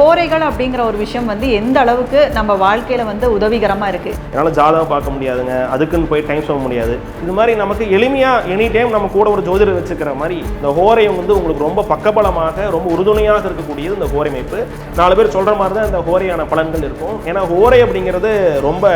கோரைகள் அப்படிங்கிற ஒரு விஷயம் வந்து எந்த அளவுக்கு நம்ம வாழ்க்கையில வந்து உதவிகரமா இருக்கு? என்னால் ஜாதகம் பார்க்க முடியாதுங்க. அதுக்குன்னு போய் டைம் சொல்ல முடியாது. இது மாதிரி நமக்கு எளிமையாக எனி டைம் நம்ம கூட ஒரு ஜோதிடர் வச்சுக்கிற மாதிரி இந்த ஹோரையம் வந்து உங்களுக்கு ரொம்ப பக்கபலமாக ரொம்ப உறுதுணையாக இருக்கக்கூடியது இந்த ஹோரை அமைப்பு. நாலு பேர் சொல்கிற மாதிரி தான் இந்த ஹோரையான பலன்கள் இருக்கும். ஏன்னா ஹோரை அப்படிங்கிறது ரொம்ப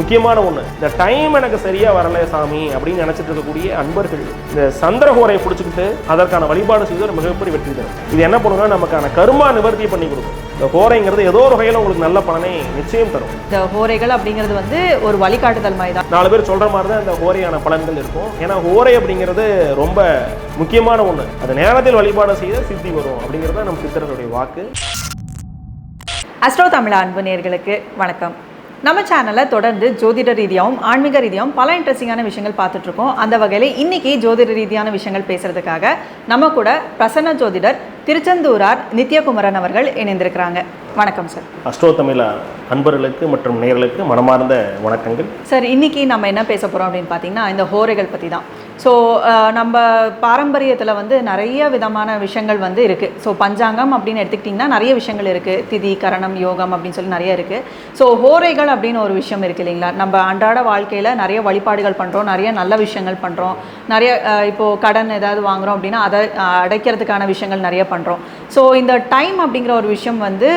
முக்கியமான ஒன்று இந்த டைம் எனக்கு சரியாக வரல சாமி அப்படின்னு நினச்சிட்டு இருக்கக்கூடிய அன்பர்கள் இந்த சந்திர ஹோரையை பிடிச்சிக்கிட்டு அதற்கான வழிபாடு செய்வது ஒரு மிகப்பெரிய வெற்றி தரும். இது என்ன பண்ணுன்னா நமக்கான கருமா நிவர்த்தி பண்ணி கொடுக்கும். இந்த ஹோரைங்கிறது ஏதோ ஒரு வகையில் உங்களுக்கு நல்ல பலனை நிச்சயம் தரும். இந்த ஹோரைகள் அப்படிங்கிறது வந்து ஒரு வழிகாட்டுதல் மாதிரி தான் நாலு பேர் சொல்ற மாதிரி தான் இந்த ஹோரையான பலன்கள் இருக்கும். ஏன்னா ஹோரை அப்படிங்கிறது ரொம்ப முக்கியமான ஒண்ணு. அது நேரத்தில் வழிபாடு செய்த சித்தி வரும் அப்படிங்கிறது நம்ம சித்தர்களுடைய வாக்கு. அஸ்ட்ரோ தமிழ் அன்பு நேர்களுக்கு வணக்கம். நம்ம சேனலை தொடர்ந்து ஜோதிட ரீதியாகவும் ஆன்மீக ரீதியாகவும் பல இன்ட்ரெஸ்டிங்கான விஷயங்கள் பார்த்துட்டு இருக்கோம். அந்த வகையில் இன்னைக்கு ஜோதிட ரீதியான விஷயங்கள் பேசுறதுக்காக நம்ம கூட பிரசன்ன ஜோதிடர் திருச்செந்தூரார் நித்யகுமரன் அவர்கள் இணைந்திருக்கிறாங்க. வணக்கம் சார் அஸ்ட்ரோ தமிழ அன்பர்களுக்கு மற்றும் நேயர்களுக்கு மனமார்ந்த வணக்கங்கள். சார் இன்னைக்கு நம்ம என்ன பேச போகிறோம் அப்படின்னு பார்த்தீங்கன்னா இந்த ஹோரைகள் பற்றி தான் ஸோ uh, நம்ம பாரம்பரியத்தில் வந்து நிறைய விதமான விஷயங்கள் வந்து இருக்குது ஸோ பஞ்சாங்கம் அப்படின்னு எடுத்துக்கிட்டிங்கன்னா நிறைய விஷயங்கள் இருக்குது திதி கரணம் யோகம் அப்படின்னு சொல்லி நிறைய இருக்குது ஸோ ஹோரைகள் அப்படின்னு ஒரு விஷயம் இருக்குது இல்லைங்களா? நம்ம அன்றாட வாழ்க்கையில் நிறைய வழிபாடுகள் பண்ணுறோம் நிறைய நல்ல விஷயங்கள் பண்ணுறோம் நிறைய இப்போது கடன் ஏதாவது வாங்குகிறோம் அப்படின்னா அதை அடைக்கிறதுக்கான விஷயங்கள் நிறைய பண்ணுறோம் ஸோ இந்த டைம் அப்படிங்கிற ஒரு விஷயம் வந்து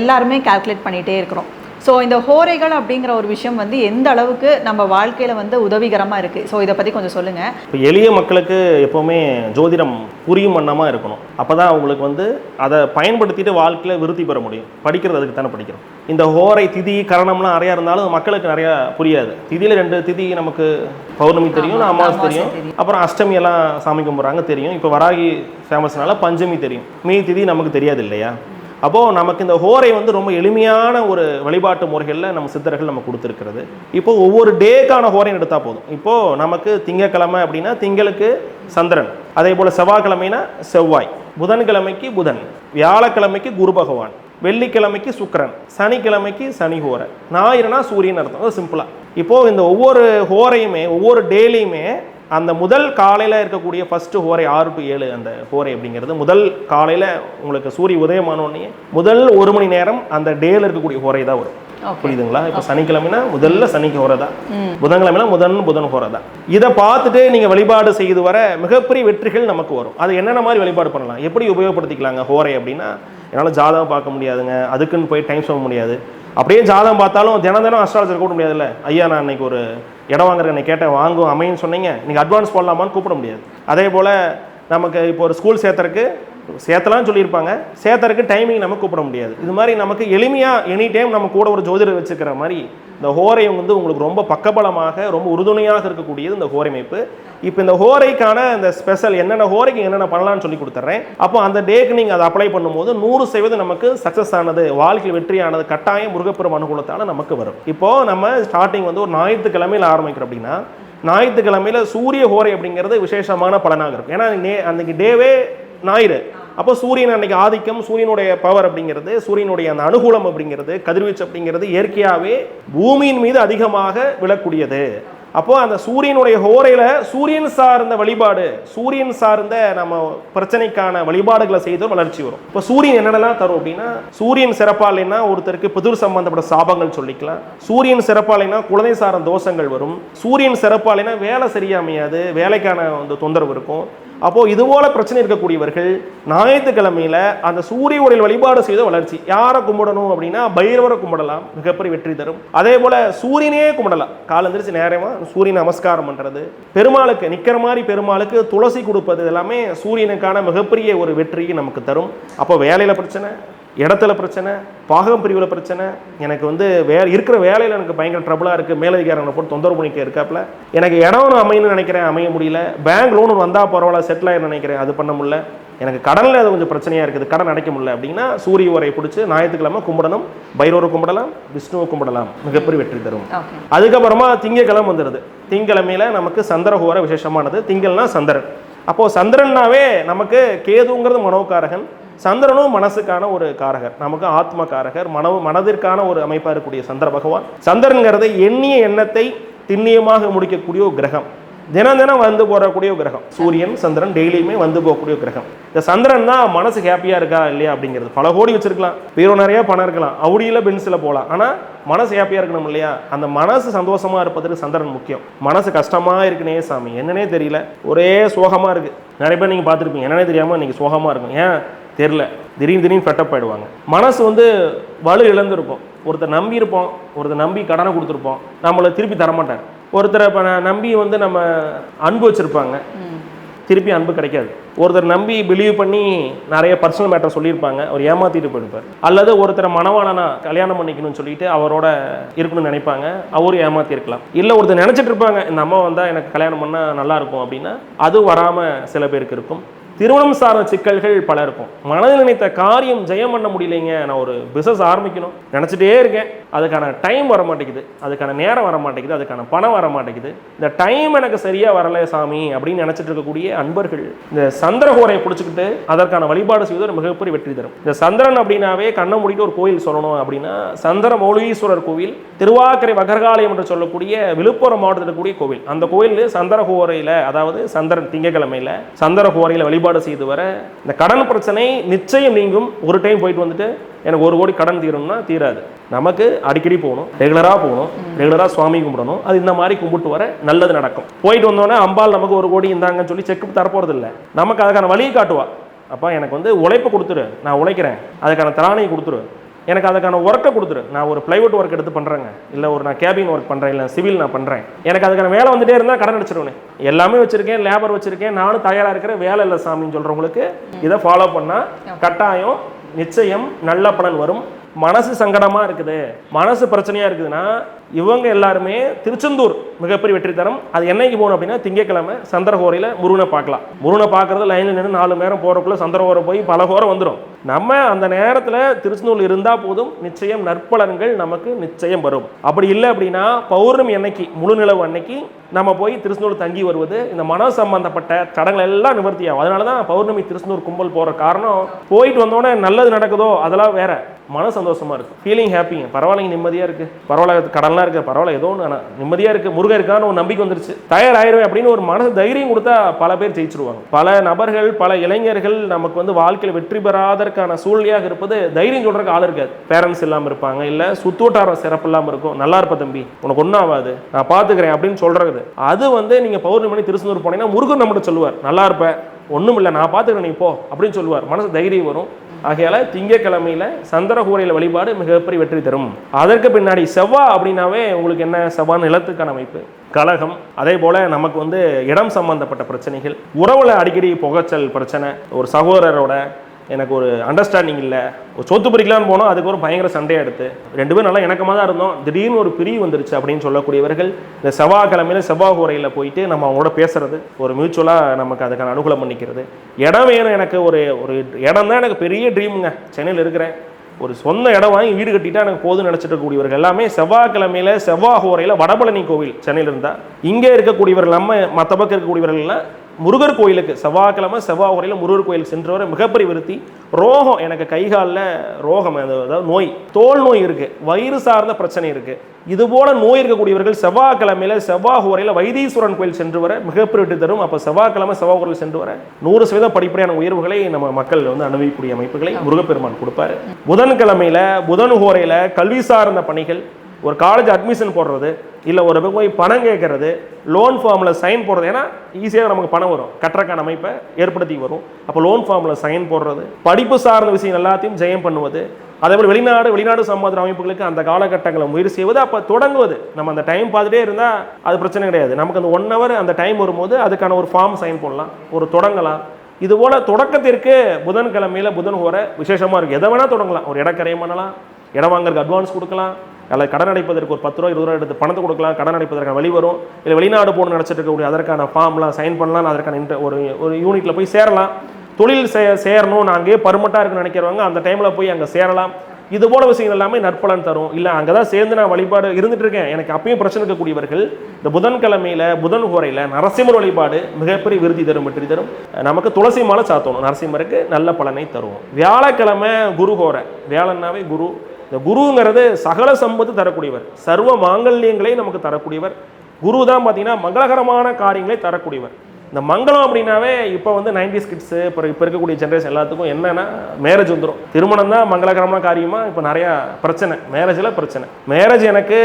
எல்லாருமே கால்குலேட் பண்ணிகிட்டே இருக்கிறோம். ஸோ இந்த ஹோரைகள் அப்படிங்கிற ஒரு விஷயம் வந்து எந்த அளவுக்கு நம்ம வாழ்க்கையில் வந்து உதவிகரமாக இருக்குது ஸோ இதை பற்றி கொஞ்சம் சொல்லுங்கள் இப்போ எளிய மக்களுக்கு எப்போவுமே ஜோதிடம் புரியும் வண்ணமாக இருக்கணும். அப்போ தான் அவங்களுக்கு வந்து அதை பயன்படுத்திட்டு வாழ்க்கையில் விருத்தி பெற முடியும். படிக்கிறது அதுக்கு தானே படிக்கிறோம். இந்த ஹோரை திதி கரணம்லாம் நிறையா இருந்தாலும் மக்களுக்கு நிறையா புரியாது. திதியில் ரெண்டு திதி நமக்கு பௌர்ணமி தெரியும் அமாவாசை தெரியும். அப்புறம் அஷ்டமி எல்லாம் சாமி கும்பிட்றாங்க தெரியும். இப்போ வராகி ஃபேமஸ்னால பஞ்சமி தெரியும். மீதி திதி நமக்கு தெரியாது இல்லையா? அப்போது நமக்கு இந்த ஹோரை வந்து ரொம்ப எளிமையான ஒரு வழிபாட்டு முறைகளில் நம்ம சித்தர்கள் நம்ம கொடுத்துருக்கிறது. இப்போ ஒவ்வொரு டேக்கான ஹோரையும் எடுத்தால் போதும். இப்போது நமக்கு திங்கக்கிழமை அப்படின்னா திங்களுக்கு சந்திரன் அதே போல் செவ்வாய்க்கிழமைனா செவ்வாய் புதன்கிழமைக்கு புதன் வியாழக்கிழமைக்கு குரு பகவான் வெள்ளிக்கிழமைக்கு சுக்கிரன் சனிக்கிழமைக்கு சனி ஹோரை ஞாயிறுனா சூரியன் அர்த்தம். சிம்பிளாக இப்போது இந்த ஒவ்வொரு ஹோரையுமே ஒவ்வொரு டேலையுமே அந்த முதல் காலையில் இருக்கக்கூடிய ஃபர்ஸ்ட் ஹோரை ஆறு டு ஏழு அந்த ஹோரை அப்படிங்கிறது முதல் காலையில் உங்களுக்கு சூரிய உதயமானோடனே முதல் ஒரு மணி நேரம் அந்த டேல இருக்கக்கூடிய ஹோரை தான் வரும். புரியுதுங்களா? இப்போ சனிக்கிழமைனா முதல்ல சனிக்கு ஹோரை தான். புதன்கிழமைனா முதன் புதன் ஹோரை தான். இதை பார்த்துட்டு நீங்கள் வழிபாடு செய்து வர மிகப்பெரிய வெற்றிகள் நமக்கு வரும். அது என்னென்ன மாதிரி வழிபாடு பண்ணலாம்? எப்படி உபயோகப்படுத்திக்கலாங்க ஹோரை அப்படின்னா என்னால் ஜாதகம் பார்க்க முடியாதுங்க. அதுக்குன்னு போய் டைம் சொல்ல முடியாது. அப்படியே ஜாதகம் பார்த்தாலும் தினம் தினம் அஸ்ட்ராலஜர் கூப்பிட முடியாதுல்ல? ஐயா நான் இன்னைக்கு ஒரு இடம் வாங்குறேன் என்னை கேட்டேன் வாங்கும் அமைன்னு சொன்னீங்க நீங்கள் அட்வான்ஸ் போடலாமான்னு கூப்பிட முடியாது. அதே போல் நமக்கு இப்போ ஒரு ஸ்கூல் சேர்த்துறக்கு சேர்த்தலாம்னு சொல்லியிருப்பாங்க. சேத்தருக்கு டைமிங் நம்ம கூப்பிட முடியாது. இது மாதிரி நமக்கு எளிமையாக எனி டைம் நம்ம கூட ஒரு ஜோதிடர் வச்சுக்கிற மாதிரி இந்த ஹோரை வந்து உங்களுக்கு ரொம்ப பக்கபலமாக ரொம்ப உறுதுணையாக இருக்கக்கூடியது இந்த ஹோரமைப்பு இப்போ இந்த ஹோரைக்கான இந்த ஸ்பெஷல் என்னென்ன ஹோரைக்கு என்னென்ன பண்ணலாம்னு சொல்லி கொடுத்துட்றேன் அப்போ அந்த டேக்கு நீங்கள் அதை அப்ளை பண்ணும்போது நூறு சதவீதம் நமக்கு சக்ஸஸ் ஆனது வாழ்க்கையில் வெற்றியானது கட்டாயம் முருகப்பெரும் அனுகூலத்தால் நமக்கு வரும். இப்போது நம்ம ஸ்டார்டிங் வந்து ஒரு ஞாயிற்றுக்கிழமையில் ஆரம்பிக்கிறோம் அப்படின்னா ஞாயிற்றுக்கிழமையில் சூரிய ஹோரை அப்படிங்கிறது விசேஷமான பலனாக இருக்கும். ஏன்னா நே அன்றைக்கி டேவே ஞாயிறு. அப்போ சூரியன் அன்னைக்கு ஆதிக்கம் சூரியனுடைய பவர் அப்படிங்கிறது சூரியனுடைய அந்த அனுகூலம் அப்படிங்கிறது கதிர்வீச்சு அப்படிங்கிறது இயற்கையாகவே பூமியின் மீது அதிகமாக விழக்கூடியது. அப்போ அந்த சூரியனுடைய ஹோரையில் சூரியன் சார்ந்த வழிபாடு சூரியன் சார்ந்த நம்ம பிரச்சனைக்கான வழிபாடுகளை செய்தோம் வளர்ச்சி வரும். இப்போ சூரியன் என்னென்னலாம் தரும் அப்படின்னா சூரியன் சிறப்பா இல்லைன்னா ஒருத்தருக்கு பிதிர் சம்பந்தப்பட்ட சாபங்கள் சொல்லிக்கலாம். சூரியன் சிறப்பா இல்லைன்னா குழந்தை சார்ந்த தோஷங்கள் வரும். சூரியன் சிறப்பா இல்லைன்னா வேலை சரியா அமையாது வேலைக்கான அந்த தொந்தரவு இருக்கும். அப்போ இதுபோல் பிரச்சனை இருக்கக்கூடியவர்கள் ஞாயிற்றுக்கிழமையில அந்த சூரிய ஒளியில் வழிபாடு செய்த வளர்ச்சி. யாரை கும்பிடணும் அப்படின்னா பைரவரை கும்பிடலாம் மிகப்பெரிய வெற்றி தரும். அதே போல சூரியனே கும்பிடலாம். காலந்திரிச்சு நேரமா சூரியன் நமஸ்காரம் பண்றது. பெருமாளுக்கு நிக்கிற மாதிரி பெருமாளுக்கு துளசி கொடுப்பது எல்லாமே சூரியனுக்கான மிகப்பெரிய ஒரு வெற்றியை நமக்கு தரும். அப்போ வேலையில பிரச்சனை இடத்துல பிரச்சனை பாகம் பிரிவில் பிரச்சனை எனக்கு வந்து வே இருக்கிற வேலையில் எனக்கு பயங்கர ட்ரபிளாக இருக்குது மேலதிகாரங்களை போட்டு தொந்தரவு பண்ணிக்க இருக்காப்புல. எனக்கு இடம் ஒன்று அமையணும்னு நினைக்கிறேன் அமைய முடியல. பேங்க் லோன் வந்தால் பரவாயில்ல செட்டில் ஆயிரும் நினைக்கிறேன் அது பண்ண முடியல. எனக்கு கடனில் அது கொஞ்சம் பிரச்சனையாக இருக்குது கடன் அடைக்க முடியல அப்படின்னா சூரிய உரை பிடிச்சி ஞாயிற்றுக்கிழமை கும்பிடணும். பைரவரை கும்பிடலாம் விஷ்ணுவை கும்பிடலாம். மிகப்பெரிய வெற்றி தரும். அதுக்கப்புறமா திங்கக்கிழமை வந்துடுது திங்கக்கிழமையில நமக்கு சந்திரஹோர விசேஷமானது. திங்கள்னா சந்திரன். அப்போ சந்திரன்னாவே நமக்கு கேதுங்கிறது மனோகாரகன். சந்திரனும் மனசுக்கான ஒரு காரகர். நமக்கு ஆத்ம காரகர் மனவு மனதிற்கான ஒரு அமைப்பாக இருக்கக்கூடிய சந்திர பகவான். சந்திரன்கிறது எண்ணிய எண்ணத்தை திண்ணியமாக முடிக்கக்கூடிய ஒரு கிரகம். தினம் தினம் வந்து போகக்கூடிய கிரகம். சூரியன் சந்திரன் டெய்லியுமே வந்து போகக்கூடிய கிரகம். இந்த சந்திரன் தான் மனசு ஹாப்பியாக இருக்கா இல்லையா அப்படிங்கிறது. பல கோடி வச்சிருக்கலாம். பீரோ நிறைய பணம் இருக்கலாம். அவுடியில் பென்சில் போகலாம் ஆனால் மனசு ஹாப்பியாக இருக்கணும் இல்லையா? அந்த மனசு சந்தோஷமா இருப்பதற்கு சந்திரன் முக்கியம். மனசு கஷ்டமா இருக்குனே சாமி. என்னன்னே தெரியல. ஒரே சோகமா இருக்கு. நிறைய பேர் நீங்க பார்த்துருப்பீங்க. என்னன்னே தெரியாம நீங்கள் சோகமா இருக்கும். ஏன்? தெரியல. திடீர்னு திடீர்னு ஃபெட்டப் ஆயிடுவாங்க. மனசு வந்து வலு இழந்திருக்கும். ஒருத்தர் நம்பி இருப்போம் ஒருத்தர் நம்பி கடனை கொடுத்துருப்போம் நம்மளை திருப்பி தரமாட்டார். ஒருத்தரை இப்போ நம்பி வந்து நம்ம அன்பு வச்சிருப்பாங்க. திருப்பி அன்பு கிடைக்காது. ஒருத்தர் நம்பி பிலீவ் பண்ணி நிறைய பர்சனல் மேட்டர் சொல்லியிருப்பாங்க. அவர் ஏமாத்திட்டு போயிருப்பார். அல்லது ஒருத்தரை மனவாளனா கல்யாணம் பண்ணிக்கணும்னு சொல்லிட்டு அவரோட இருக்கணும்னு நினைப்பாங்க. அவரும் ஏமாத்தி இருக்கலாம். இல்லை ஒருத்தர் நினைச்சிட்டு இருப்பாங்க இந்த அம்மா வந்தா எனக்கு கல்யாணம் பண்ணா நல்லா இருக்கும் அப்படின்னா அது வராம சில பேருக்கு இருக்கும். திருமணம் சார்ந்த சிக்கல்கள் பல இருக்கும் மனதில் நினைத்த காரியம் ஜெயம் பண்ண முடியலைங்க. நான் ஒரு பிஸ்னஸ் ஆரம்பிக்கணும். நினச்சிட்டே இருக்கேன். அதுக்கான டைம் வர மாட்டேங்குது. அதுக்கான நேரம் வர மாட்டேங்குது. அதுக்கான பணம் வர மாட்டேங்குது. இந்த டைம் எனக்கு சரியாக வரல சாமி அப்படின்னு நினச்சிட்டு இருக்கக்கூடிய அன்பர்கள் இந்த சந்திரகோரையை பிடிச்சிக்கிட்டு அதற்கான வழிபாடு செய்வது ஒரு மிகப்பெரிய வெற்றி தரும். இந்த சந்திரன் அப்படின்னாவே கண்ணை மூடிட்டு ஒரு கோயில் சொல்லணும் அப்படின்னா சந்திர மௌலீஸ்வரர் கோவில் திருவாக்கரை வகர்காலயம் என்று சொல்லக்கூடிய விழுப்புரம் மாவட்டத்தில் இருக்கக்கூடிய கோவில். அந்த கோயில் சந்திரகோரையில் அதாவது சந்திரன் திங்கக்கிழமையில் சந்திரகோரையில் வழிபாடு செய்து வர இந்த கடன் பிரச்சனை நிச்சயம் நீங்கும். ஒரு டைம் போயிட்டு வந்துட்டு எனக்கு ஒரு கோடி கடன் தீரணும்னா தீராது. நமக்கு அடிக்கடி போகணும். ரெகுலராக போகணும். ரெகுலராக சுவாமி கும்பிடணும். அது இந்த மாதிரி கும்பிட்டு வர நல்லது நடக்கும். போயிட்டு வந்தோடனே அம்பாள் நமக்கு ஒரு கோடி இந்தாங்கன்னு சொல்லி செக் தரப்போறது இல்லை நமக்கு அதுக்கான வழியை காட்டுவா. அப்பா எனக்கு வந்து உழைப்பு கொடுத்துரு. நான் உழைக்கிறேன். அதுக்கான திராணியை கொடுத்துரு. எனக்கு அதுக்கான ஒர்க்கை கொடுத்துரு. நான் ஒரு பிளைவுட் ஒர்க் எடுத்து பண்ணுறேங்க இல்லை ஒரு நான் கேபின் ஒர்க் பண்ணுறேன் இல்லை சிவில் நான் பண்ணுறேன் எனக்கு அதுக்கான வேலை வந்துட்டே இருந்தால் கடன் அடிச்சிருவேன். எல்லாமே வச்சிருக்கேன் லேபர் வச்சிருக்கேன் நானும் தயாராக இருக்கிறேன் வேலை இல்லை சாமின்னு சொல்கிறவங்களுக்கு இதை ஃபாலோ பண்ணால் கட்டாயம் நிச்சயம் நல்ல பலன் வரும். மனசு சங்கடமாக இருக்குது. மனசு பிரச்சனையாக இருக்குதுன்னா இவங்க எல்லாருமே திருச்செந்தூர் மிகப்பெரிய வெற்றி தரம் அது என்னைக்கு போகணும் அப்படின்னா திங்கக்கிழமை சந்திரகோரையில் முருகனை பார்க்கலாம். முருகனை பார்க்கறது லைனில் நின்று நாலு நேரம் போகிறக்குள்ளே சந்திரகோரை போய் பல கோரை வந்துடும் நம்ம அந்த நேரத்தில் திருச்செந்தூர் இருந்தால் போதும் நிச்சயம் நற்பலன்கள் நமக்கு நிச்சயம் வரும். அப்படி இல்லை அப்படின்னா பௌர்ணமி அன்னைக்கு முழு நிலவு அன்னைக்கு நம்ம போய் திருச்செந்தூர் தங்கி வருவது இந்த மன சம்பந்தப்பட்ட தடங்கள் எல்லாம் நிவர்த்தியாகும் அதனால தான் பௌர்ணமி திருச்செந்தூர் கும்பல் போகிற காரணம் போயிட்டு வந்தோடனே நல்லது நடக்குதோ அதெல்லாம் வேற. மன சந்தோஷமாக இருக்கு ஃபீலிங் ஹாப்பிங்க பரவாயில்லைங்க நிம்மதியாக இருக்குது பரவாயில்ல கடன்லாம் இருக்கு பரவாயில்ல ஏதோ ஒன்று ஆனால் நிம்மதியாக இருக்கு முருகன் இருக்கான்னு ஒரு நம்பிக்கை வந்துருச்சு. தயாராயிருவேன் அப்படின்னு ஒரு மனசு தைரியம் கொடுத்தா பல பேர் ஜெயிச்சிருவாங்க. பல நபர்கள் பல இளைஞர்கள் நமக்கு வந்து வாழ்க்கையில் வெற்றி பெறாதற்கான சூழ்நிலையாக இருப்பது தைரியம் சொல்கிறக்கு ஆள் இருக்காது. பேரண்ட்ஸ் இல்லாமல் இருப்பாங்க இல்லை சுத்தூட்டாரம் சிறப்பு இல்லாமல் இருக்கும். நல்லா இருப்ப தம்பி. உனக்கு ஒன்றும் ஆகாது. நான் பார்த்துக்கிறேன் அப்படின்னு சொல்கிறது அது வந்து நீங்கள் பௌர்ணமி திருச்செந்தூர் போனீங்கன்னா முருகன் நம்மகிட்ட சொல்லுவார். நல்லா இருப்ப ஒன்றும் இல்லை நான் பார்த்துக்கிறேன் நீ போ அப்படின்னு சொல்லுவார். மனசு தைரியம் வரும். ஆகையால் திங்கக்கிழமையில் சந்திரகூரையில் வழிபாடு மிகப்பெரிய வெற்றி தரும். அதற்கு பின்னாடி செவ்வா அப்படின்னாவே உங்களுக்கு என்ன? செவ்வா நிலத்துக்கான அமைப்பு கலகம் அதே போல் நமக்கு வந்து இடம் சம்பந்தப்பட்ட பிரச்சனைகள் உறவில் அடிக்கடி புகைச்சல் பிரச்சனை ஒரு சகோதரரோட எனக்கு ஒரு அண்டர்ஸ்டாண்டிங் இல்லை. ஒரு சொத்து பிரிக்கலான்னு போனோம் அதுக்கு ஒரு பயங்கர சண்டையாக எடுத்து. ரெண்டு பேரும் நல்லா இணக்கமாக தான் இருந்தோம். திடீர்னு ஒரு பிரிவு வந்துருச்சு அப்படின்னு சொல்லக்கூடியவர்கள் இந்த செவ்வாய்க்கிழமையில செவ்வாய் உரையில் போயிட்டு நம்ம அவங்களோட பேசுறது ஒரு மியூச்சுவலாக நமக்கு அதுக்கான அனுகூலம் பண்ணிக்கிறது இடம் வேணும் எனக்கு ஒரு ஒரு இடம் தான் எனக்கு பெரிய ட்ரீமுங்க சென்னையில் இருக்கிறேன். ஒரு சொந்த இடம் வாங்கி வீடு கட்டிட்டா எனக்கு போதும் நினச்சிட்டு இருக்கக்கூடியவர்கள் எல்லாமே செவ்வாய்க்கிழமையில செவ்வாய் ஹோரையில் வடபழனி கோவில் சென்னையில் இருந்தால் இங்கே இருக்கக்கூடியவர்கள் நம்ம மற்ற பக்கம் இருக்கக்கூடியவர்கள்லாம் முருகர் கோயிலுக்கு செவ்வாய்க்கிழமை செவ்வாய் உரையில் முருகர் கோயில் சென்றவரை மிகப்பெரிய விருத்தி. ரோகம் எனக்கு கை காலில் ரோகம் அது அதாவது நோய் தோல் நோய் இருக்குது வயிறு சார்ந்த பிரச்சனை இருக்குது இது போல நோய் இருக்கக்கூடியவர்கள் செவ்வாய்க்கிழமையில் செவ்வாய் உரையில் வைத்தீஸ்வரன் கோயில் சென்று வர மிகப்பெரிய விட்டு தரும். அப்போ செவ்வாய்க்கிழமை செவ்வாய் உரையில் சென்று வர நூறு சதவீதம் படிப்படியான உயர்வுகளை நம்ம மக்கள் வந்து அனுபவிக்கக்கூடிய அமைப்புகளை முருகப்பெருமான் கொடுப்பாரு. புதன்கிழமையில் புதன் ஹோரையில் கல்வி சார்ந்த பணிகள் ஒரு காலேஜ் அட்மிஷன் போடுறது இல்லை ஒரு போய் பணம் கேட்கறது லோன் ஃபார்மில் சைன் போடுறது ஏன்னா ஈஸியாக நமக்கு பணம் வரும். கட்டுறக்கான அமைப்பை ஏற்படுத்தி வரும். அப்போ லோன் ஃபார்மில் சைன் போடுறது படிப்பு சார்ந்த விஷயம் எல்லாத்தையும் ஜெயம் பண்ணுவது அதே போல் வெளிநாடு வெளிநாடு சம்பாதிர அமைப்புகளுக்கு அந்த காலகட்டங்களை முயற்சி செய்வது அப்போ தொடங்குவது. நம்ம அந்த டைம் பார்த்துட்டே இருந்தால் அது பிரச்சனை கிடையாது. நமக்கு அந்த ஒன் ஹவர் அந்த டைம் வரும்போது அதுக்கான ஒரு ஃபார்ம் சைன் போடலாம் ஒரு தொடங்கலாம். இதுபோல் தொடக்கத்திற்கு புதன்கிழமையில் புதன் ஓர விசேஷமாக இருக்குது எதை வேணால் தொடங்கலாம். ஒரு இடக்கரையம் பண்ணலாம் இடம் வாங்குறதுக்கு அட்வான்ஸ் கொடுக்கலாம் அல்லது கடன் அடைப்பதற்கு ஒரு பத்து ரூபா இருபது ரூபா எடுத்து பணத்தை கொடுக்கலாம் கடன் அடைப்பதற்கான வழி வரும். இல்லை வெளிநாடு போகணும் நினச்சிட்டு இருக்கக்கூடிய அதற்கான ஃபார்ம்லாம் சைன் பண்ணலாம் அதற்கான inter- ஒரு ஒரு யூனிட்டில் போய் சேரலாம். தொழில் சே சேரணும் நான் அங்கேயே பர்மட்டாக இருக்குன்னு நினைக்கிறவங்க அந்த டைமில் போய் அங்கே சேரலாம். இது போல விஷயங்கள் எல்லாமே நற்பலன் தரும். இல்லை அங்கே தான் சேர்ந்து நான் வழிபாடு இருந்துட்டு இருக்கேன். எனக்கு அப்பயும் பிரச்சனை இருக்கக்கூடியவர்கள் இந்த புதன்கிழமையில் புதன் ஹோரையில் நரசிம்மர் வழிபாடு மிகப்பெரிய விருதி தரும் வெற்றி தரும். நமக்கு துளசி மாலை சாத்தணும். நரசிம்மருக்கு நல்ல பலனை தரும் வியாழக்கிழமை குரு ஹோரை வியாழன்னாவே குரு இந்த குருங்கிறது சகல சம்பத்து தரக்கூடியவர். சர்வ மாங்கல்யங்களை நமக்கு தரக்கூடியவர். குரு தான் பார்த்தீங்கன்னா மங்களகரமான காரியங்களை தரக்கூடியவர். இந்த மங்களம் அப்படின்னாவே இப்போ வந்து நைன்டிஸ் கிட்ஸு இப்போ இப்போ இருக்கக்கூடிய ஜென்ரேஷன் எல்லாத்துக்கும் என்னென்னா மேரேஜ் வந்துடும் திருமணம் தான் மங்களகரமான காரியமாக இப்போ நிறையா பிரச்சனை. மேரேஜில் பிரச்சனை. மேரேஜ் எனக்கு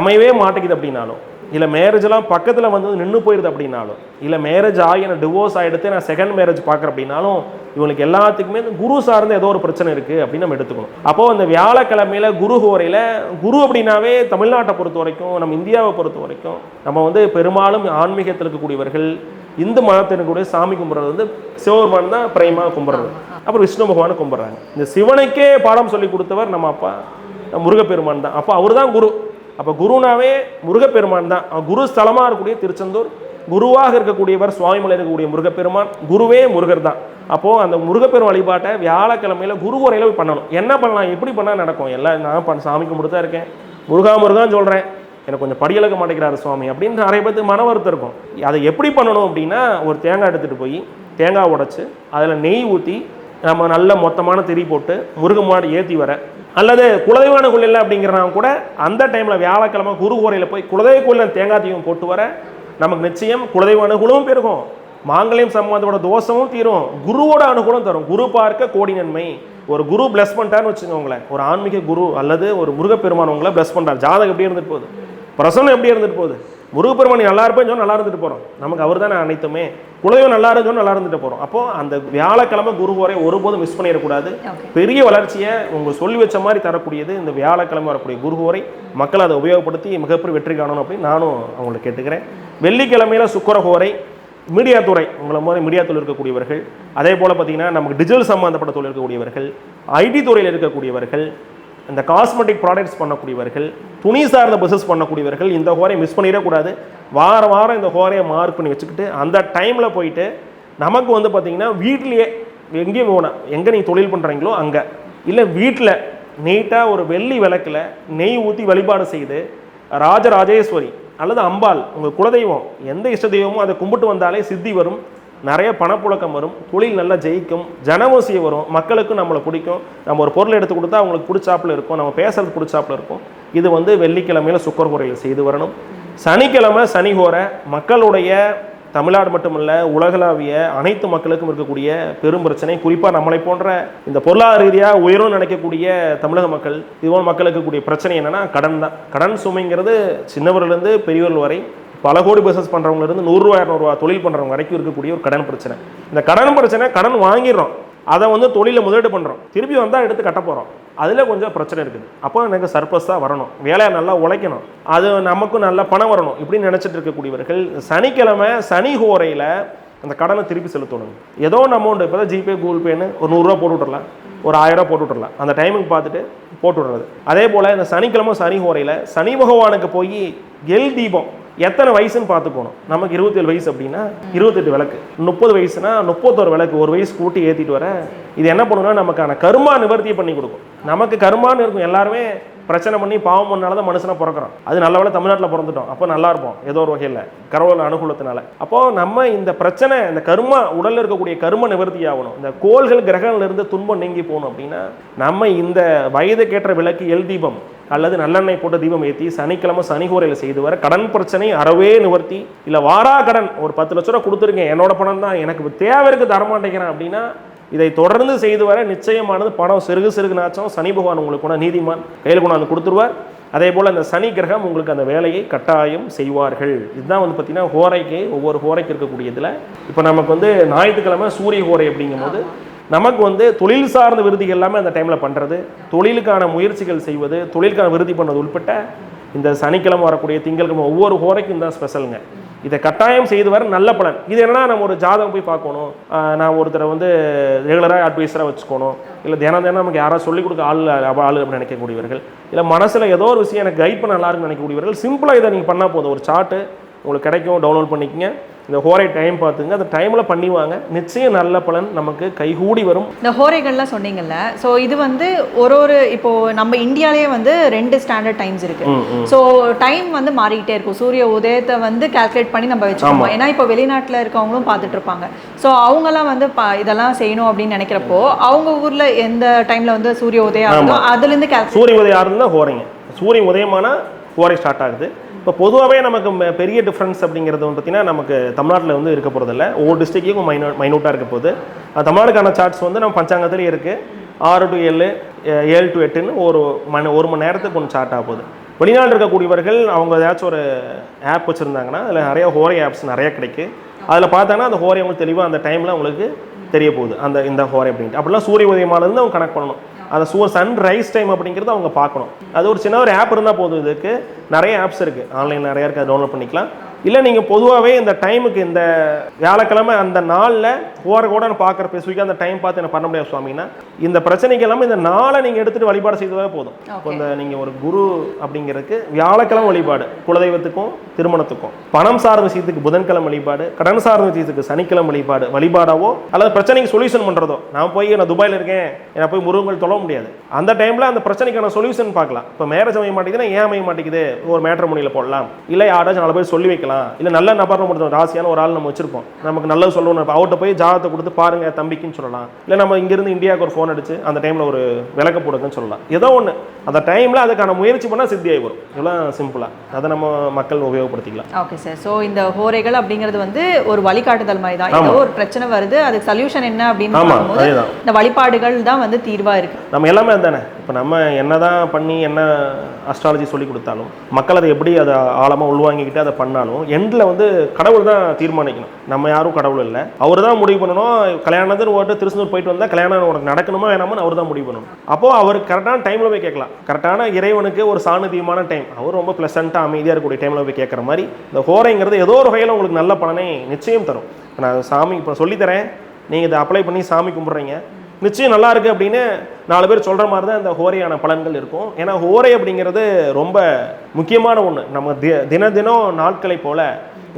அமையவே மாட்டேங்குது அப்படின்னாலும் இல்லை மேரேஜ்லாம் பக்கத்தில் வந்து நின்று போயிடுது அப்படின்னாலும் இல்லை மேரேஜ் ஆகி எனக்கு டிவோர்ஸ் ஆகிடுத்து நான் செகண்ட் மேரேஜ் பார்க்குறேன் அப்படின்னாலும் இவங்களுக்கு எல்லாத்துக்குமே இந்த குரு சார்ந்த ஏதோ ஒரு பிரச்சனை இருக்குது அப்படின்னு நம்ம எடுத்துக்கணும். அப்போது அந்த வியாழக்கிழமையில குரு ஹோரையில் குரு அப்படின்னாவே தமிழ்நாட்டை பொறுத்த வரைக்கும் நம்ம இந்தியாவை பொறுத்த வரைக்கும் நம்ம வந்து பெரும்பாலும் ஆன்மீகத்தில் இருக்கக்கூடியவர்கள் இந்து மதத்தினுடைய சாமி கும்பிட்றது வந்து சிவபெருமான் தான் பிரைமாக கும்பிட்றது. அப்புறம் விஷ்ணு பகவானை கும்பிட்றாங்க. இந்த சிவனுக்கே பாடம் சொல்லி கொடுத்தவர் நம்ம அப்பா முருகப்பெருமான் தான். அப்போ அவர் தான் குரு. அப்போ குருனாவே முருகப்பெருமான் தான். அவன் குரு ஸ்தலமாக இருக்கக்கூடிய திருச்செந்தூர் குருவாக இருக்கக்கூடியவர் சுவாமிமலை இருக்கக்கூடிய முருகப்பெருமான் குருவே முருகர் தான். அப்போது அந்த முருகப்பெருமான் வழிபாட்டை வியாழக்கிழமையில குரு உரையில் போய் பண்ணணும். என்ன பண்ணலாம் எப்படி பண்ணால் நடக்கும்? எல்லாம் நான் பண்ண சாமி கும்பிட்டு தான் இருக்கேன். முருகா முருகான்னு சொல்கிறேன் எனக்கு கொஞ்சம் படியலக்க மாட்டேங்கிறாரு சுவாமி அப்படின்னு நிறைய பேருக்கு மன வருத்தம் இருக்கும். அதை எப்படி பண்ணணும் அப்படின்னா ஒரு தேங்காய் எடுத்துகிட்டு போய் தேங்காய் உடைச்சி அதில் நெய் ஊற்றி நம்ம நல்ல மொத்தமான திரி போட்டு முருக மாடு ஏற்றி வர. அல்லது குலதெய்வான கோயில் இல்லை கூட அந்த டைமில் வியாழக்கிழமை குரு கோரையில் போய் குலதெய்வ கோயிலில் தேங்காய் தீபம் போட்டு வர. நமக்கு நிச்சயம் குலதெய்வ அனுகூலமும் பெருகும். மாங்கல்யம் சம்பந்தோட தோஷமும் தீரும். குருவோட அனுகூலம் தரும். குரு பார்க்க கோடி நன்மை. ஒரு குரு பிளஸ் பண்ணிட்டான்னு வச்சுக்கோங்களேன். ஒரு ஆன்மீக குரு அல்லது ஒரு முருகப்பெருமான் உங்களை பிளஸ் பண்ணுறார் ஜாதகம் எப்படி இருந்துட்டு போகுது? பிரசன்னம் எப்படி இருந்துட்டு போகுது? முருகப்பெருமான் நல்லா இருப்பேன்னு சொன்னா நல்லா இருந்துட்டு போகிறோம் நமக்கு அவர் தானே அனைத்துமே. குலதெய்வம் நல்லா இருந்துன்னு நல்லா இருந்துட்டு போகிறோம் அப்போ அந்த வியாழக்கிழமை குரு வரை ஒருபோதும் மிஸ் பண்ணிடக்கூடாது. பெரிய வளர்ச்சியை உங்க சொல்லி வச்ச மாதிரி தரக்கூடியது இந்த வியாழக்கிழமை வரக்கூடிய குருவோரை மக்கள் அதை உபயோகப்படுத்தி மிகப்பெரிய வெற்றி காணணும் அப்படின்னு நானும் அவங்களை கேட்டுக்கிறேன். வெள்ளிக்கிழமையில சுக்கரஹோரை மீடியா துறை உங்களை மாதிரி மீடியா தொழில் இருக்கக்கூடியவர்கள் அதே போல் பார்த்தீங்கன்னா நமக்கு டிஜிட்டல் சம்மந்தப்பட்ட தொழில் இருக்கக்கூடியவர்கள் ஐடி துறையில் இருக்கக்கூடியவர்கள் இந்த காஸ்மெட்டிக் ப்ராடக்ட்ஸ் பண்ணக்கூடியவர்கள் துணி சார்ந்த பிஸ்னஸ் பண்ணக்கூடியவர்கள் இந்த ஹோரையை மிஸ் பண்ணிடக்கூடாது. வாரம் வாரம் இந்த ஹோரையை மார்க் பண்ணி வச்சுக்கிட்டு அந்த டைமில் போயிட்டு நமக்கு வந்து பார்த்திங்கன்னா வீட்லேயே எங்கேயும் போனால் எங்கே நீங்கள் தொழில் பண்ணுறீங்களோ அங்கே. இல்லை வீட்டில் நீட்டாக ஒரு வெள்ளி விளக்கில் நெய் ஊற்றி வழிபாடு செய்து ராஜராஜேஸ்வரி அல்லது அம்பாள் உங்கள் குலதெய்வம் எந்த இஷ்ட தெய்வமோ அதை கும்பிட்டு வந்தாலே சித்தி வரும். நிறைய பணப்புழக்கம் வரும் தொழில் நல்லா ஜெயிக்கும் ஜனவசியம் வரும் மக்களுக்கும் நம்மளை பிடிக்கும். நம்ம ஒரு பொருள் எடுத்து கொடுத்தா அவங்களுக்கு பிடிச்சாப்புல இருக்கும் நம்ம பேசுறது பிடிச்சாப்புல இருக்கும். இது வந்து வெள்ளிக்கிழமையில சுக்கர் குறையில் செய்து வரணும். சனிக்கிழமை சனி ஹோர மக்களுடைய தமிழ்நாடு மட்டுமல்ல உலகளாவிய அனைத்து மக்களுக்கும் இருக்கக்கூடிய பெரும் பிரச்சனை. குறிப்பாக நம்மளை போன்ற இந்த பொருளாதார ரீதியாக உயரும் நினைக்கக்கூடிய தமிழக மக்கள் இதுபோல் மக்களுக்கு இருக்கக்கூடிய பிரச்சனை என்னென்னா கடன் தான். கடன் சுமைங்கிறது சின்னவர்லேருந்து பெரியவர்கள் வரை பல கோடி பிஸ்னஸ் பண்ணுறவங்கலேருந்து நூறுரூவா இரநூறுவா தொழில் பண்ணுறவங்க வரைக்கும் இருக்கக்கூடிய ஒரு கடன் பிரச்சனை. இந்த கடன் பிரச்சனை கடன் வாங்கிடுறோம். அதை வந்து தொழிலில் முதலீடு பண்ணுறோம் திருப்பி வந்தால் எடுத்து கட்ட போகிறோம் அதில் கொஞ்சம் பிரச்சனை இருக்குது. அப்போ எனக்கு சர்ப்ளஸ் தான் வரணும். வேலையை நல்லா உழைக்கணும். அது நமக்கும் நல்ல பணம் வரணும் இப்படின்னு நினச்சிட்டு இருக்கக்கூடியவர்கள் சனிக்கிழமை சனி ஹோரையில் அந்த கடனை திருப்பி செலுத்தணும். ஏதோ ஒன்று அமௌண்ட் இப்போ தான் ஜிபே கூகுள் பேன்னு ஒரு நூறுரூவா போட்டு விட்றலாம் ஒரு ஆயிரரூவா போட்டு விட்றலாம் அந்த டைமுக்கு பார்த்துட்டு போட்டு விட்றது. அதே போல் இந்த சனிக்கிழமை சனி ஹோரையில் சனி பகவானுக்கு போய் எல் தீபம். எத்தனை வயசுன்னு பார்த்துக்கணும் நமக்கு இருபத்தேழு வயசு அப்படின்னா இருபத்தெட்டு விளக்கு. முப்பது வயசுனா முப்பத்தோரு விளக்கு ஒரு வயசு கூட்டி ஏற்றிட்டு வர. இது என்ன பண்ணுன்னா நமக்கான கருமா நிவர்த்தியை பண்ணி கொடுக்கும். நமக்கு கருமான்னு இருக்கும் எல்லாருமே பிரச்சனை பண்ணி பாவம் பண்ணால தான் மனுஷனை பிறக்கிறோம் அது நல்ல வேலை தமிழ்நாட்டில் பிறந்துட்டோம். அப்போ நல்லா இருப்போம். ஏதோ ஒரு வகையில். கடவுள் அனுகூலத்தினால. அப்போ நம்ம இந்த பிரச்சனை இந்த கரும உடலில் இருக்கக்கூடிய கரும நிவர்த்தி ஆகணும். இந்த கோள்கள் கிரகங்கள்லேருந்து துன்பம் நீங்கி போகணும் அப்படின்னா நம்ம இந்த வயதுக்கேற்ற விளக்கு எல் தீபம் அல்லது நல்லெண்ணெய் போட்ட தீபம் ஏற்றி சனிக்கிழமை சனிகோரையில் செய்து வர கடன் பிரச்சனை அறவே நிவர்த்தி. இல்லை வாரா கடன் ஒரு பத்து லட்ச ரூபா கொடுத்துருக்கேன். என்னோட பணம் தான் எனக்கு தேவை இருக்கு தரமாட்டேங்கிறேன் அப்படின்னா இதை தொடர்ந்து செய்து வர நிச்சயமானது பணம் சிறுகு சிறுகுனாச்சும் சனி பகவான் உங்களுக்கு கூட நீதிமான் கையில் கொண்டாந்து கொடுத்துருவார். அதே போல் அந்த சனி கிரகம் உங்களுக்கு அந்த வேலையை கட்டாயம் செய்வார்கள். இதுதான் வந்து பார்த்தீங்கன்னா ஹோரைக்கு ஒவ்வொரு ஹோரைக்கு இருக்கக்கூடியதில். இப்போ நமக்கு வந்து ஞாயிற்றுக்கிழமை சூரிய ஹோரை அப்படிங்கும்போது நமக்கு வந்து தொழில் சார்ந்த விருதிகள் எல்லாமே அந்த டைமில் பண்ணுறது தொழிலுக்கான முயற்சிகள் செய்வது தொழிலுக்கான விருதி பண்ணது உட்பட்ட இந்த சனிக்கிழமை வரக்கூடிய திங்கட்கிழமை ஒவ்வொரு ஹோரைக்கும் தான் ஸ்பெஷலுங்க இதை கட்டாயம் செய்து வர நல்ல பலன். இது என்னன்னா நம்ம ஒரு ஜாதகம் போய் பார்க்கணும். நான் ஒருத்தரை வந்து ரெகுலராக அட்வைஸராக வச்சுக்கணும். இல்லை தினம் தினம் நமக்கு யாராவது சொல்லிக் கொடுக்க ஆள் ஆள் அப்படின்னு நினைக்கக்கூடியவர்கள். இல்லை மனசில் ஏதோ ஒரு விஷயம் எனக்கு கைட் பண்ண நல்லா இருக்குன்னு நினைக்கக்கூடியவர்கள் சிம்பிளாக இதை நீங்கள் பண்ணால் போதும். ஒரு சார்ட்டு உங்களுக்கு கிடைக்கும் டவுன்லோட் பண்ணிக்கங்க. இந்த ஹோரை டைம் பார்த்துங்க. அந்த டைமில் பண்ணிவாங்க. நிச்சயம் நல்ல பலன் நமக்கு கைகூடி வரும். இந்த ஹோரைகள்லாம் சொன்னீங்கல்ல. ஸோ இது வந்து ஒரு ஒரு இப்போ நம்ம இந்தியாலயே வந்து ரெண்டு ஸ்டாண்டர்ட் டைம்ஸ் இருக்கு. ஸோ டைம் வந்து மாறிக்கிட்டே இருக்கும். சூரிய உதயத்தை வந்து கால்குலேட் பண்ணி நம்ம வச்சுக்கோம் ஏன்னா இப்போ வெளிநாட்டில் இருக்கவங்களும் பார்த்துட்டு இருப்பாங்க. ஸோ அவங்கெல்லாம் வந்து இதெல்லாம் செய்யணும் அப்படின்னு நினைக்கிறப்போ அவங்க ஊர்ல எந்த டைம்ல வந்து சூரிய உதயம் ஆகுதோ அதுலேருந்து சூரிய உதயம் யாருன்னா ஹோரைங்க. சூரிய உதயமானா ஹோரை ஸ்டார்ட் ஆகுது. இப்போ பொதுவாகவே நமக்கு பெரிய டிஃப்ரென்ஸ் அப்படிங்கிறது வந்து பார்த்தீங்கன்னா நமக்கு தமிழ்நாட்டில் வந்து இருக்க போகிறதில்ல ஒவ்வொரு டிஸ்ட்ரிக்ட்டையும் மைனோ மைனூட்டாக இருக்க போகுது. அது தமிழ்நாடுக்கான சார்ட்ஸ் வந்து நம்ம பஞ்சாங்கத்துலேயும் இருக்குது ஆறு டு ஏழு ஏழு டு எட்டுன்னு ஒரு மணி ஒரு மணி நேரத்துக்கு ஒன்று சார்ட் ஆக போகுது. வெளிநாடு இருக்கக்கூடியவர்கள் அவங்க ஏதாச்சும் ஒரு ஆப் வச்சுருந்தாங்கன்னா அதில் நிறைய ஹோரை ஆப்ஸ் நிறைய கிடைக்கும் அதில் பார்த்தாங்கன்னா அந்த ஹோரை அவங்களுக்கு தெளிவாக அந்த டைமில் அவங்களுக்கு தெரிய போகுது. அந்த இந்த ஹோரை அப்படின்ட்டு. அப்படிலாம் சூரிய உதயமானது அவங்க கனெக்ட் பண்ணணும். அந்த சூ சன் ரைஸ் டைம் அப்படிங்கிறது அவங்க பார்க்கணும். அது ஒரு சின்ன ஒரு ஆப் இருந்தால் போதும். இதுக்கு நிறைய ஆப்ஸ் இருக்குது ஆன்லைன் நிறையா இருக்குது அதை டவுன்லோட் பண்ணிக்கலாம். இல்லை நீங்கள் பொதுவாகவே இந்த டைமுக்கு இந்த வியாழக்கிழமை அந்த நாளில் ஓர கூட பார்க்குற ஸ்பெசிஃபிக்காக அந்த டைம் பார்த்து என்ன பண்ண முடியாது சுவாமின்னா இந்த பிரச்சனைக்கு எல்லாமே இந்த நாளை நீங்கள் எடுத்துகிட்டு வழிபாடு செய்தவே போதும். இந்த நீங்கள் ஒரு குரு அப்படிங்கிறதுக்கு வியாழக்கிழமை வழிபாடு குலதெய்வத்துக்கும் திருமணத்துக்கும் பணம் சார்ந்த விஷயத்துக்கு புதன்கிழமை வழிபாடு கடன் சார்ந்த விஷயத்துக்கு சனிக்கிழமை வழிபாடு வழிபாடாவோ அல்லது பிரச்சனைக்கு சொல்யூஷன் பண்ணுறதோ நான் போய் நான் துபாயில் இருக்கேன் நான் போய் முருகங்கள் தொழ முடியாது. அந்த டைமில் அந்த பிரச்சனைக்கான சொல்யூஷன் பார்க்கலாம். இப்போ மேரேஜ் அமைய மாட்டேங்குதுன்னா ஏன் அமைய மாட்டேங்குது? ஒரு மேட்ரு முனியில் போடலாம். இல்லை யாராச்சும் நாலு பேர் சொல்லி வைக்கலாம். இல்லை நல்ல நபர் நம்ம ராசியான ஒரு ஆள் நம்ம வச்சிருப்போம். நமக்கு நல்லது சொல்லணும் இப்போ அவர்கிட்ட போய் ஜாதகத்தை கொடுத்து பாருங்க தம்பிக்குன்னு சொல்லலாம். இல்லை நம்ம இங்கிருந்து இந்தியாவுக்கு ஒரு ஃபோன் அடிச்சு அந்த டைமில் ஒரு விளக்க போடுங்கன்னு சொல்லலாம். ஏதோ ஒன்று அந்த டைமில் அதுக்கான முயற்சி பண்ணால் சித்தியாகி வரும். இதெல்லாம் சிம்பிளாக அதை நம்ம மக்கள் உபயோகப்படுத்திக்கலாம். ஓகே சார் ஸோ இந்த ஹோரைகள் அப்படிங்கிறது வந்து ஒரு வழிகாட்டுதல் மாதிரி தான். ஏதோ ஒரு பிரச்சனை வருது அதுக்கு சொல்யூஷன் என்ன அப்படின்னு. இந்த வழிபாடுகள் தான் வந்து தீர்வா இருக்கு. நம்ம எல்லாமே தானே இப்போ நம்ம என்னதான் பண்ணி என்ன அஸ்ட்ராலஜி சொல்லி கொடுத்தாலும் மக்கள் அதை எப்படி அதை ஆழமாக உள்வாங்கிக்கிட்டு அதை பண்ணாலும் எண்டில் வந்து கடவுள் தான் தீர்மானிக்கணும். நம்ம யாரும் கடவுள் இல்லை. அவர் தான் முடிவு பண்ணணும். கல்யாணத்துன்னு ஓட்டு திருச்செந்தூர் போயிட்டு வந்தால் கல்யாணம் உனக்கு நடக்கணுமா வேணாமான்னு அவர் தான் முடிவு பண்ணணும். அப்போது அவர் கரெக்டான டைமில் போய் கேட்கலாம். கரெக்டான இறைவனுக்கு ஒரு சாநிதியமான டைம் அவர் ரொம்ப ப்ளசண்ட்டாக அமைதியாக இருக்கக்கூடிய டைமில் போய் கேட்குற மாதிரி இந்த ஹோரைங்கிறது ஏதோ ஒரு வகையில் உங்களுக்கு நல்ல பலனை நிச்சயம் தரும். நான் சாமி இப்போ சொல்லித்தரேன். நீங்கள் இதை அப்ளை பண்ணி சாமி கும்பிட்றீங்க. நிச்சயம் நல்லா இருக்கு அப்படின்னு நாலு பேர் சொல்கிற மாதிரி தான் இந்த ஹோரையான பலன்கள் இருக்கும். ஏன்னா ஹோரை அப்படிங்கிறது ரொம்ப முக்கியமான ஒன்று நம்ம தி தின தினம் நாட்களை போல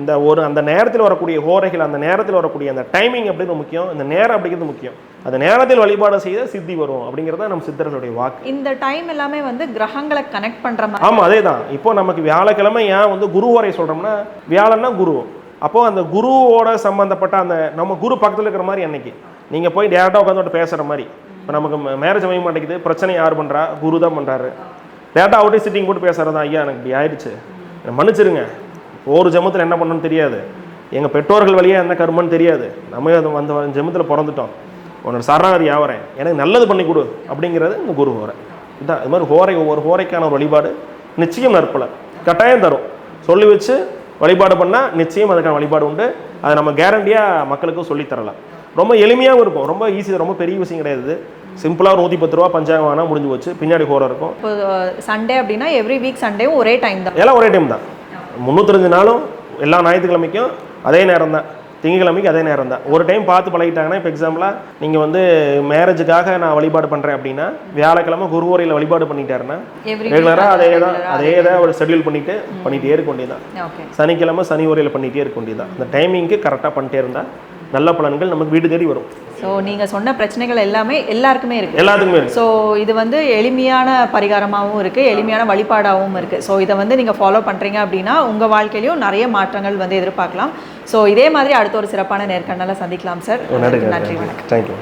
இந்த ஒரு அந்த நேரத்தில் வரக்கூடிய ஹோரைகள் அந்த நேரத்தில் வரக்கூடிய அந்த டைமிங் அப்படிங்கிறது முக்கியம். இந்த நேரம் அப்படிங்கிறது முக்கியம். அந்த நேரத்தில் வழிபாடு செய்த சித்தி வரும் அப்படிங்கிறது நம்ம சித்தர்களுடைய வாக்கு. இந்த டைம் எல்லாமே வந்து கிரகங்களை கனெக்ட் பண்ற மாதிரி. ஆமாம் அதே தான் இப்போ நமக்கு வியாழக்கிழமை ஏன் வந்து குரு வரை சொல்கிறோம்னா வியாழன்னா குரு. அப்போ அந்த குருவோட சம்மந்தப்பட்ட அந்த நம்ம குரு பக்கத்தில் இருக்கிற மாதிரி அன்னைக்கு. நீங்கள் போய் டேரெக்டாக உட்காந்து பேசுகிற மாதிரி. இப்போ நமக்கு மேரேஜ் அமைய மாட்டேங்குது. பிரச்சனை யார் பண்ணுறா குரு தான் பண்ணுறாரு டேரெக்டாக அவுட்டே சிட்டிங் போட்டு பேசுகிறதா ஐயா எனக்கு இப்படி ஆயிடுச்சு. மன்னிச்சிருங்க. ஒரு ஜெமத்தில் என்ன பண்ணணும்னு தெரியாது. எங்கள் பெற்றோர்கள் வழியாக என்ன கருமன்னு தெரியாது. நம்ம அது அந்த ஜெமத்தில் பிறந்துட்டோம். உன்னோட சரணாகதி ஆவறேன். எனக்கு நல்லது பண்ணி கொடு அப்படிங்கிறது இந்த குரு ஹோரை இதான் இது மாதிரி ஹோரை ஒவ்வொரு ஹோரைக்கான ஒரு வழிபாடு நிச்சயம் நற்பலை. கட்டாயம் தரும். சொல்லி வச்சு வழிபாடு பண்ணால் நிச்சயம் அதுக்கான வழிபாடு உண்டு. அதை நம்ம கேரண்டியாக மக்களுக்கும் சொல்லித் தரலாம். ரொம்ப எளிமையாகவும் இருக்கும். ரொம்ப ஈஸி ரொம்ப பெரிய விஷயம் கிடையாது. சிம்பிளாக ஒரு நூற்றி பத்து ரூபா பஞ்சாங்கம் ஆனால் முடிஞ்சு போச்சு. பின்னாடி ஹோரம் இருக்கும். இப்போ சண்டே அப்படின்னா எவ்ரி வீக் சண்டேவும் ஒரே டைம் தான். எல்லாம் ஒரே டைம் தான். முந்நூற்றஞ்சு நாளும் எல்லா ஞாயிற்றுக்கிழமைக்கும் அதே நேரம் தான். திங்கக்கிழமைக்கு அதே நேரம் தான். ஒரு டைம் பார்த்து பழகிட்டாங்கன்னா இப்போ எக்ஸாம்பிளாக நீங்கள் வந்து மேரேஜுக்காக நான் வழிபாடு பண்ணுறேன் அப்படின்னா வியாழக்கிழமை குருவோரையில் வழிபாடு பண்ணிட்டாருன்னா ரெகுலராக அதே தான். அதே தான் ஒரு ஷெட்யூல் பண்ணிட்டு பண்ணிகிட்டே இருக்க வேண்டியதான் ஓகே சனிக்கிழமை சனி உரையில் பண்ணிகிட்டே இருக்க வேண்டியதான் இந்த டைமிங்க்கு கரெக்டாக பண்ணிட்டே இருந்தால் நல்ல பலன்கள் நமக்கு வீடு தேடி வரும். ஸோ நீங்க சொன்ன பிரச்சனைகள் எல்லாமே எல்லாருக்குமே இருக்கு. எல்லாத்துக்குமே ஸோ இது வந்து எளிமையான பரிகாரமாகவும் இருக்குது எளிமையான வழிபாடாகவும் இருக்குது ஸோ இதை வந்து நீங்கள் ஃபாலோ பண்ணுறீங்க அப்படின்னா உங்கள் வாழ்க்கையிலையும் நிறைய மாற்றங்கள் வந்து எதிர்பார்க்கலாம். ஸோ இதே மாதிரி அடுத்த ஒரு சிறப்பான நேர்காணலை சந்திக்கலாம் சார் நன்றி நன்றி வணக்கம். தேங்க்யூ